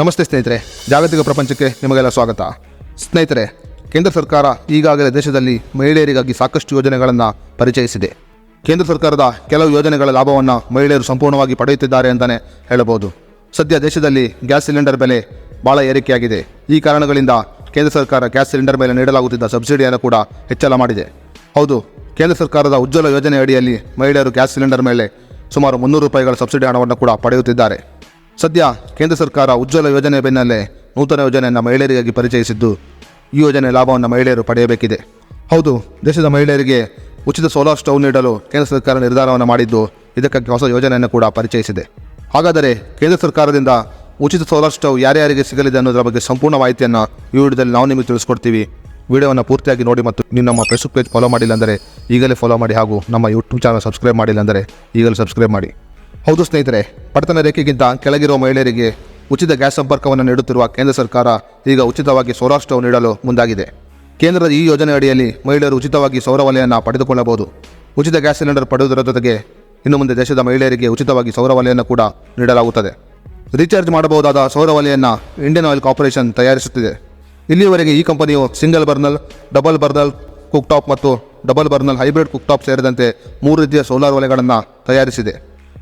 ನಮಸ್ತೆ ಸ್ನೇಹಿತರೆ, ಜಾಗತಿಕ ಪ್ರಪಂಚಕ್ಕೆ ನಿಮಗೆಲ್ಲ ಸ್ವಾಗತ. ಸ್ನೇಹಿತರೆ, ಕೇಂದ್ರ ಸರ್ಕಾರ ಈಗಾಗಲೇ ದೇಶದಲ್ಲಿ ಮಹಿಳೆಯರಿಗಾಗಿ ಸಾಕಷ್ಟು ಯೋಜನೆಗಳನ್ನು ಪರಿಚಯಿಸಿದೆ. ಕೇಂದ್ರ ಸರ್ಕಾರದ ಕೆಲವು ಯೋಜನೆಗಳ ಲಾಭವನ್ನು ಮಹಿಳೆಯರು ಸಂಪೂರ್ಣವಾಗಿ ಪಡೆಯುತ್ತಿದ್ದಾರೆ ಅಂತಲೇ ಹೇಳಬಹುದು. ಸದ್ಯ ದೇಶದಲ್ಲಿ ಗ್ಯಾಸ್ ಸಿಲಿಂಡರ್ ಬೆಲೆ ಭಾಳ ಏರಿಕೆಯಾಗಿದೆ. ಈ ಕಾರಣಗಳಿಂದ ಕೇಂದ್ರ ಸರ್ಕಾರ ಗ್ಯಾಸ್ ಸಿಲಿಂಡರ್ ಮೇಲೆ ನೀಡಲಾಗುತ್ತಿದ್ದ ಸಬ್ಸಿಡಿಯನ್ನು ಕೂಡ ಹೆಚ್ಚಳ ಮಾಡಿದೆ. ಹೌದು, ಕೇಂದ್ರ ಸರ್ಕಾರದ ಉಜ್ವಲ ಯೋಜನೆ ಅಡಿಯಲ್ಲಿ ಮಹಿಳೆಯರು ಗ್ಯಾಸ್ ಸಿಲಿಂಡರ್ ಮೇಲೆ ಸುಮಾರು ಮುನ್ನೂರು ರೂಪಾಯಿಗಳ ಸಬ್ಸಿಡಿ ಹಣವನ್ನು ಕೂಡ ಪಡೆಯುತ್ತಿದ್ದಾರೆ. ಸದ್ಯ ಕೇಂದ್ರ ಸರ್ಕಾರ ಉಜ್ವಲ ಯೋಜನೆ ಬೆನ್ನಲ್ಲೇ ನೂತನ ಯೋಜನೆಯನ್ನು ಮಹಿಳೆಯರಿಗಾಗಿ ಪರಿಚಯಿಸಿದ್ದು, ಈ ಯೋಜನೆ ಲಾಭವನ್ನು ಮಹಿಳೆಯರು ಪಡೆಯಬೇಕಿದೆ. ಹೌದು, ದೇಶದ ಮಹಿಳೆಯರಿಗೆ ಉಚಿತ ಸೋಲಾರ್ ಸ್ಟೌವ್ ನೀಡಲು ಕೇಂದ್ರ ಸರ್ಕಾರ ನಿರ್ಧಾರವನ್ನು ಮಾಡಿದ್ದು, ಇದಕ್ಕಾಗಿ ಹೊಸ ಯೋಜನೆಯನ್ನು ಕೂಡ ಪರಿಚಯಿಸಿದೆ. ಹಾಗಾದರೆ ಕೇಂದ್ರ ಸರ್ಕಾರದಿಂದ ಉಚಿತ ಸೋಲಾರ್ ಸ್ಟವ್ ಯಾರ್ಯಾರಿಗೆ ಸಿಗಲಿದೆ ಅನ್ನೋದರ ಬಗ್ಗೆ ಸಂಪೂರ್ಣ ಮಾಹಿತಿಯನ್ನು ಈ ವಿಡಿಯೋದಲ್ಲಿ ನಾವು ನಿಮಗೆ ತಿಳಿಸ್ಕೊಡ್ತೀವಿ. ವಿಡಿಯೋವನ್ನು ಪೂರ್ತಿಯಾಗಿ ನೋಡಿ ಮತ್ತು ನೀವು ನಮ್ಮ ಫೇಸ್ಬುಕ್ ಪೇಜ್ ಫಾಲೋ ಮಾಡಿಲ್ಲ ಅಂದರೆ ಈಗಲೇ ಫಾಲೋ ಮಾಡಿ ಹಾಗೂ ನಮ್ಮ ಯೂಟ್ಯೂಬ್ ಚಾನಲ್ ಸಬ್ಸ್ಕ್ರೈಬ್ ಮಾಡಿಲ್ಲ ಅಂದರೆ ಈಗಲೇ ಸಬ್ಸ್ಕ್ರೈಬ್ ಮಾಡಿ. ಹೌದು ಸ್ನೇಹಿತರೆ ಬಡತನ ರೇಖೆಗಿಂತ ಕೆಳಗಿರುವ ಮಹಿಳೆಯರಿಗೆ ಉಚಿತ ಗ್ಯಾಸ್ ಸಂಪರ್ಕವನ್ನು ನೀಡುತ್ತಿರುವ ಕೇಂದ್ರ ಸರ್ಕಾರ ಈಗ ಉಚಿತವಾಗಿ ಸೌರಾಷ್ಟ್ರವು ನೀಡಲು ಮುಂದಾಗಿದೆ. ಕೇಂದ್ರದ ಈ ಯೋಜನೆ ಅಡಿಯಲ್ಲಿ ಮಹಿಳೆಯರು ಉಚಿತವಾಗಿ ಸೌರ ವಲಯವನ್ನು ಪಡೆದುಕೊಳ್ಳಬಹುದು. ಉಚಿತ ಗ್ಯಾಸ್ ಸಿಲಿಂಡರ್ ಪಡೆಯುವುದರ ಜೊತೆಗೆ ಇನ್ನು ಮುಂದೆ ದೇಶದ ಮಹಿಳೆಯರಿಗೆ ಉಚಿತವಾಗಿ ಸೌರ ವಲಯವನ್ನು ಕೂಡ ನೀಡಲಾಗುತ್ತದೆ. ರೀಚಾರ್ಜ್ ಮಾಡಬಹುದಾದ ಸೌರ ವಲಯವನ್ನು ಇಂಡಿಯನ್ ಆಯಿಲ್ ಕಾರ್ಪೊರೇಷನ್ ತಯಾರಿಸುತ್ತಿದೆ. ಇಲ್ಲಿಯವರೆಗೆ ಈ ಕಂಪನಿಯು single burner, double burner, cooktop ಮತ್ತು ಡಬಲ್ ಬರ್ನಲ್ ಹೈಬ್ರಿಡ್ ಕುಕ್ಟಾಪ್ ಸೇರಿದಂತೆ ಮೂರು ರೀತಿಯ ಸೋಲಾರ್ ವಲಯಗಳನ್ನು ತಯಾರಿಸಿದೆ.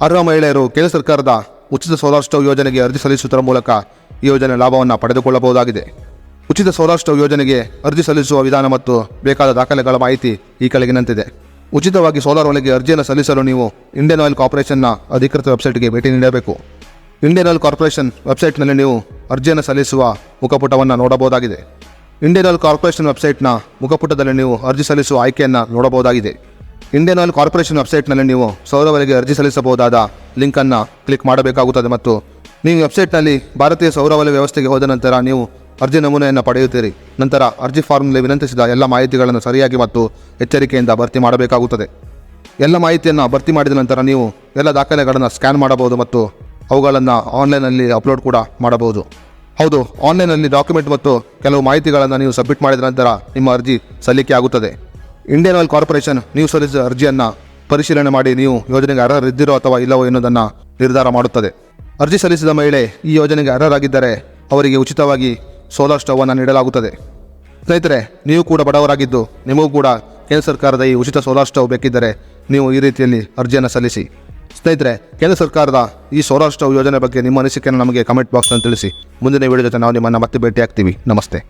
ಅರ್ಹ ಮಹಿಳೆಯರು ಕೇಂದ್ರ ಸರ್ಕಾರದ ಉಚಿತ ಸೋಲಾರ್ ಸ್ಟವ್ ಯೋಜನೆಗೆ ಅರ್ಜಿ ಸಲ್ಲಿಸುವುದರ ಮೂಲಕ ಈ ಯೋಜನೆ ಲಾಭವನ್ನು ಪಡೆದುಕೊಳ್ಳಬಹುದಾಗಿದೆ. ಉಚಿತ ಸೋಲಾರ್ ಸ್ಟವ್ ಯೋಜನೆಗೆ ಅರ್ಜಿ ಸಲ್ಲಿಸುವ ವಿಧಾನ ಮತ್ತು ಬೇಕಾದ ದಾಖಲೆಗಳ ಮಾಹಿತಿ ಈ ಕೆಳಗಿನಂತಿದೆ ಉಚಿತವಾಗಿ ಸೋಲಾರ್ ಒಳಗೆ ಅರ್ಜಿಯನ್ನು ಸಲ್ಲಿಸಲು ನೀವು ಇಂಡಿಯನ್ ಆಯಿಲ್ ಕಾರ್ಪೊರೇಷನ್ನ ಅಧಿಕೃತ ವೆಬ್ಸೈಟ್ಗೆ ಭೇಟಿ ನೀಡಬೇಕು. ಇಂಡಿಯನ್ ಆಯಿಲ್ ಕಾರ್ಪೊರೇಷನ್ ವೆಬ್ಸೈಟ್ನಲ್ಲಿ ನೀವು ಅರ್ಜಿಯನ್ನು ಸಲ್ಲಿಸುವ ಮುಖಪುಟವನ್ನು ನೋಡಬಹುದಾಗಿದೆ. ಇಂಡಿಯನ್ ಆಯಿಲ್ ಕಾರ್ಪೊರೇಷನ್ ವೆಬ್ಸೈಟ್ನ ಮುಖಪುಟದಲ್ಲಿ ನೀವು ಅರ್ಜಿ ಸಲ್ಲಿಸುವ ಆಯ್ಕೆಯನ್ನು ನೋಡಬಹುದಾಗಿದೆ. ಇಂಡಿಯನ್ ಆಯಿಲ್ ಕಾರ್ಪೊರೇಷನ್ ವೆಬ್ಸೈಟ್ನಲ್ಲಿ ನೀವು ಸೌರವರಿಗೆ ಅರ್ಜಿ ಸಲ್ಲಿಸಬಹುದಾದ ಲಿಂಕನ್ನು ಕ್ಲಿಕ್ ಮಾಡಬೇಕಾಗುತ್ತದೆ ಮತ್ತು ನೀವು ವೆಬ್ಸೈಟ್ನಲ್ಲಿ ಭಾರತೀಯ ಸೌರವಲಯ ವ್ಯವಸ್ಥೆಗೆ ಹೋದ ನಂತರ ನೀವು ಅರ್ಜಿ ನಮೂನೆಯನ್ನು ಪಡೆಯುತ್ತೀರಿ. ನಂತರ ಅರ್ಜಿ ಫಾರ್ಮ್ನಲ್ಲಿ ವಿನಂತಿಸಿದ ಎಲ್ಲ ಮಾಹಿತಿಗಳನ್ನು ಸರಿಯಾಗಿ ಮತ್ತು ಎಚ್ಚರಿಕೆಯಿಂದ ಭರ್ತಿ ಮಾಡಬೇಕಾಗುತ್ತದೆ. ಎಲ್ಲ ಮಾಹಿತಿಯನ್ನು ಭರ್ತಿ ಮಾಡಿದ ನಂತರ ನೀವು ಎಲ್ಲ ದಾಖಲೆಗಳನ್ನು ಸ್ಕ್ಯಾನ್ ಮಾಡಬಹುದು ಮತ್ತು ಅವುಗಳನ್ನು ಆನ್ಲೈನಲ್ಲಿ ಅಪ್ಲೋಡ್ ಕೂಡ ಮಾಡಬಹುದು. ಹೌದು ಆನ್ಲೈನಲ್ಲಿ ಡಾಕ್ಯುಮೆಂಟ್ ಮತ್ತು ಕೆಲವು ಮಾಹಿತಿಗಳನ್ನು ನೀವು ಸಬ್ಮಿಟ್ ಮಾಡಿದ ನಂತರ ನಿಮ್ಮ ಅರ್ಜಿ ಸಲ್ಲಿಕೆ ಆಗುತ್ತದೆ ಇಂಡಿಯನ್ ಆಯಿಲ್ ಕಾರ್ಪೊರೇಷನ್ ನೀವು ಸಲ್ಲಿಸಿದ ಅರ್ಜಿಯನ್ನು ಪರಿಶೀಲನೆ ಮಾಡಿ, ನೀವು ಯೋಜನೆಗೆ ಅರ್ಹರಿದ್ದಿರೋ ಅಥವಾ ಇಲ್ಲವೋ ಎನ್ನುವುದನ್ನು ನಿರ್ಧಾರ ಮಾಡುತ್ತದೆ. ಅರ್ಜಿ ಸಲ್ಲಿಸಿದ ಮಹಿಳೆ ಈ ಯೋಜನೆಗೆ ಅರ್ಹರಾಗಿದ್ದರೆ ಅವರಿಗೆ ಉಚಿತವಾಗಿ ಸೋಲಾರ್ ಸ್ಟವನ್ನು ನೀಡಲಾಗುತ್ತದೆ. ಸ್ನೇಹಿತರೆ, ನೀವು ಕೂಡ ಬಡವರಾಗಿದ್ದು ನಿಮಗೂ ಕೂಡ ಕೇಂದ್ರ ಸರ್ಕಾರದ ಈ ಉಚಿತ ಸೋಲಾರ್ ಸ್ಟವ್ ಬೇಕಿದ್ದರೆ ನೀವು ಈ ರೀತಿಯಲ್ಲಿ ಅರ್ಜಿಯನ್ನು ಸಲ್ಲಿಸಿ. ಸ್ನೇಹಿತರೆ, ಕೇಂದ್ರ ಸರ್ಕಾರದ ಈ ಸೋಲಾರ್ ಸ್ಟವ್ ಯೋಜನೆ ಬಗ್ಗೆ ನಿಮ್ಮ ಅನಿಸಿಕೆಯನ್ನು ನಮಗೆ ಕಮೆಂಟ್ ಬಾಕ್ಸ್ನಲ್ಲಿ ತಿಳಿಸಿ. ಮುಂದಿನ ವಿಡಿಯೋ ಜೊತೆ ನಾವು ನಿಮ್ಮನ್ನು ಮತ್ತೆ ಭೇಟಿಯಾಗ್ತೀವಿ. ನಮಸ್ತೆ.